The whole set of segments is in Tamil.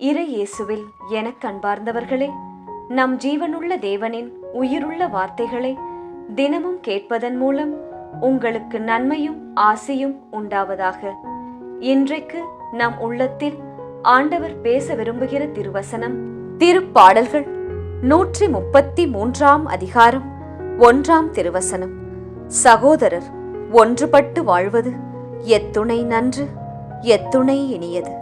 இறை இயேசுவில் எனக் கண்பார்ந்தவர்களே நம் ஜீவனுள்ள தேவனின் உயிருள்ள வார்த்தைகளை தினமும் கேட்பதன் மூலம் உங்களுக்கு நன்மையும் ஆசையும் உண்டாவதாக. இன்றைக்கு நம் உள்ளத்தில் ஆண்டவர் பேச விரும்புகிற திருவசனம் திருப்பாடல்கள் நூற்றி முப்பத்தி மூன்றாம் அதிகாரம் ஒன்றாம் திருவசனம். சகோதரர் ஒன்றுபட்டு வாழ்வது எத்துணை நன்று எத்துணை இனியது.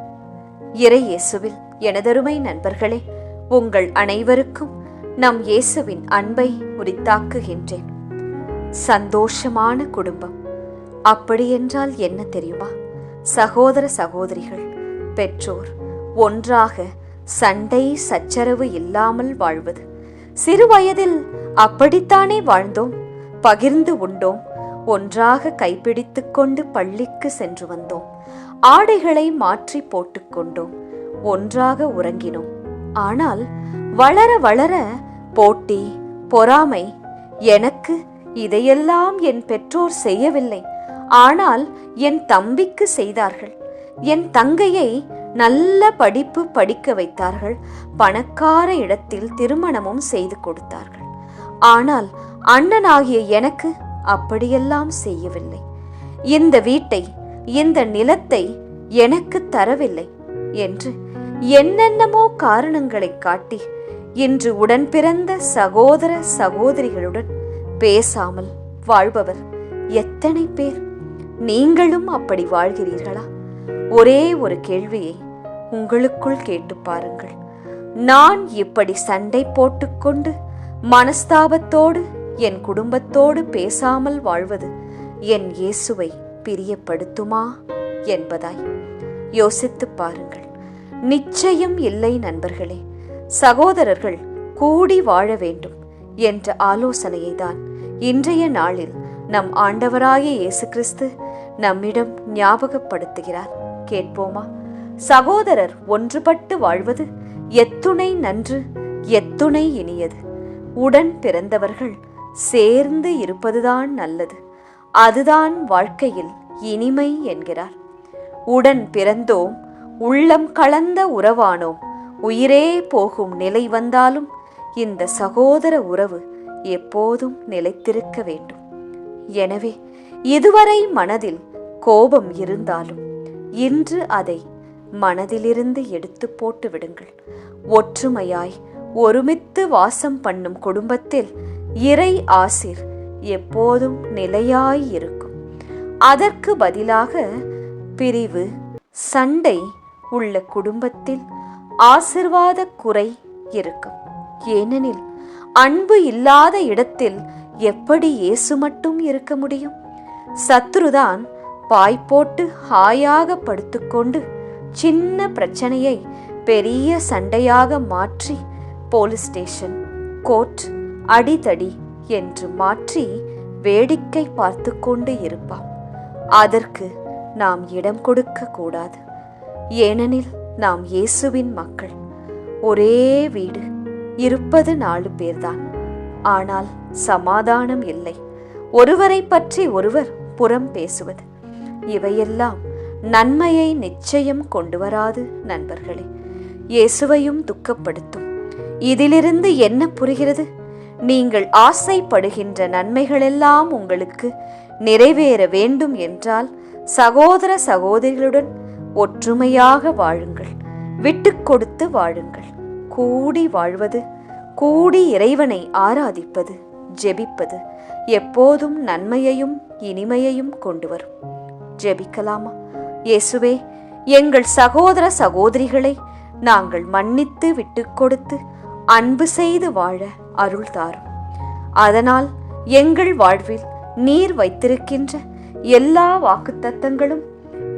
இறை இயேசுவில் எனதருமை நண்பர்களே உங்கள் அனைவருக்கும் நம் இயேசுவின் அன்பை உரித்தாக்குகின்றேன். சந்தோஷமான குடும்பம். அப்படியென்றால் என்ன தெரியுமா? சகோதர சகோதரிகள் பெற்றோர் ஒன்றாக சண்டை சச்சரவு இல்லாமல் வாழ்வது. சிறு வயதில் அப்படித்தானே வாழ்ந்தோம் பகிர்ந்து உண்டோம் ஒன்றாக கைப்பிடித்துக்கொண்டு பள்ளிக்கு சென்று வந்தோம். ஆடைகளை மாற்றி போட்டுக்கொண்டோம் ஒன்றாக உறங்கினோம். ஆனால் வளர வளர போட்டி பொறாமை எனக்கு இதையெல்லாம் என் பெற்றோர் செய்யவில்லை. ஆனால் என் தம்பிக்கு செய்தார்கள். என் தங்கையை நல்ல படிப்பு படிக்க வைத்தார்கள். பணக்கார இடத்தில் திருமணமும் செய்து கொடுத்தார்கள். ஆனால் அண்ணனாகிய எனக்கு அப்படியெல்லாம் செய்யவில்லை. இந்த வீட்டை இந்த நிலத்தை எனக்கு தரவில்லை என்று என்னென்னமோ காரணங்களை காட்டி இன்று உடன் பிறந்த சகோதர சகோதரிகளுடன் பேசாமல் வாழ்பவர் எத்தனை பேர்? நீங்களும் அப்படி வாழ்கிறீர்களா? ஒரே ஒரு கேள்வியை உங்களுக்குள் கேட்டு பாருங்கள். நான் இப்படி சண்டை போட்டுக்கொண்டு மனஸ்தாபத்தோடு என் குடும்பத்தோடு பேசாமல் வாழ்வது என் இயேசுவை பிரியப்படுத்துமா என்பதாய் யோசித்துப் பாருங்கள். நிச்சயம் இல்லை நண்பர்களே. சகோதரர்கள் கூடி வாழ வேண்டும் என்ற ஆலோசனையை தான் இன்றைய நாளில் நம் ஆண்டவராய இயேசு கிறிஸ்து நம்மிடம் ஞாபகப்படுத்துகிறார். கேட்போமா? சகோதரர் ஒன்றுபட்டு வாழ்வது எத்துணை நன்று எத்துணை இனியது. உடன் பிறந்தவர்கள் சேர்ந்து இருப்பதுதான் நல்லது. அதுதான் வாழ்க்கையில் இனிமை என்கிறார். உடன் பிறந்தோம் உள்ளம் கலந்த உறவானோம் உயிரே போகும் நிலை வந்தாலும் இந்த சகோதர உறவு எப்போதும் நிலைத்திருக்க வேண்டும். எனவே இதுவரை மனதில் கோபம் இருந்தாலும் இன்று அதை மனதிலிருந்து எடுத்து போட்டு விடுங்கள். ஒற்றுமையாய் ஒருமித்து வாசம் பண்ணும் குடும்பத்தில் இறை ஆசிர் எப்போதும் நிலையாய் இருக்கும். அதற்கு பதிலாக பிரிவு சண்டை உள்ள குடும்பத்தில் ஆசிர்வாத குறை இருக்கும். ஏனெனில் அன்பு இல்லாத இடத்தில் எப்படி இயேசு மட்டும் இருக்க முடியும்? சத்ருதான் பாய் போட்டு ஹாயாக படுத்துக்கொண்டு சின்ன பிரச்சனையை பெரிய சண்டையாக மாற்றி போலீஸ் ஸ்டேஷன் கோர்ட் அடிதடி என்று மாற்றி வேடிக்கை பார்த்து கொண்டு இருப்பான். அதற்கு நாம் இடம் கொடுக்க கூடாது. ஏனெனில் நாம் இயேசுவின் மக்கள். ஒரே வீடு இருப்பது நாலு பேர்தான். ஆனால் சமாதானம் இல்லை. ஒருவரை பற்றி ஒருவர் புறம் பேசுவது. இவையெல்லாம் நன்மையை நிச்சயம் கொண்டு வராது நண்பர்களே. இயேசுவையும் துக்கப்படுத்தும். இதிலிருந்து என்ன புரிகிறது? நீங்கள் ஆசைப்படுகின்ற நன்மைகளெல்லாம் உங்களுக்கு நிறைவேற வேண்டும் என்றால் சகோதர சகோதரிகளுடன் ஒற்றுமையாக வாழுங்கள். விட்டு கொடுத்து வாழுங்கள். கூடி வாழ்வது கூடி இறைவனை ஆராதிப்பது ஜெபிப்பது எப்போதும் நன்மையையும் இனிமையையும் கொண்டு வரும். ஜெபிக்கலாமா? இயேசுவே எங்கள் சகோதர சகோதரிகளை நாங்கள் மன்னித்து விட்டு கொடுத்து அன்பு செய்து வாழ அருள் தாரும். அதனால் எங்கள் வாழ்வில் நீர் வைத்திருக்கின்ற எல்லா வாக்குத்தத்தங்களும்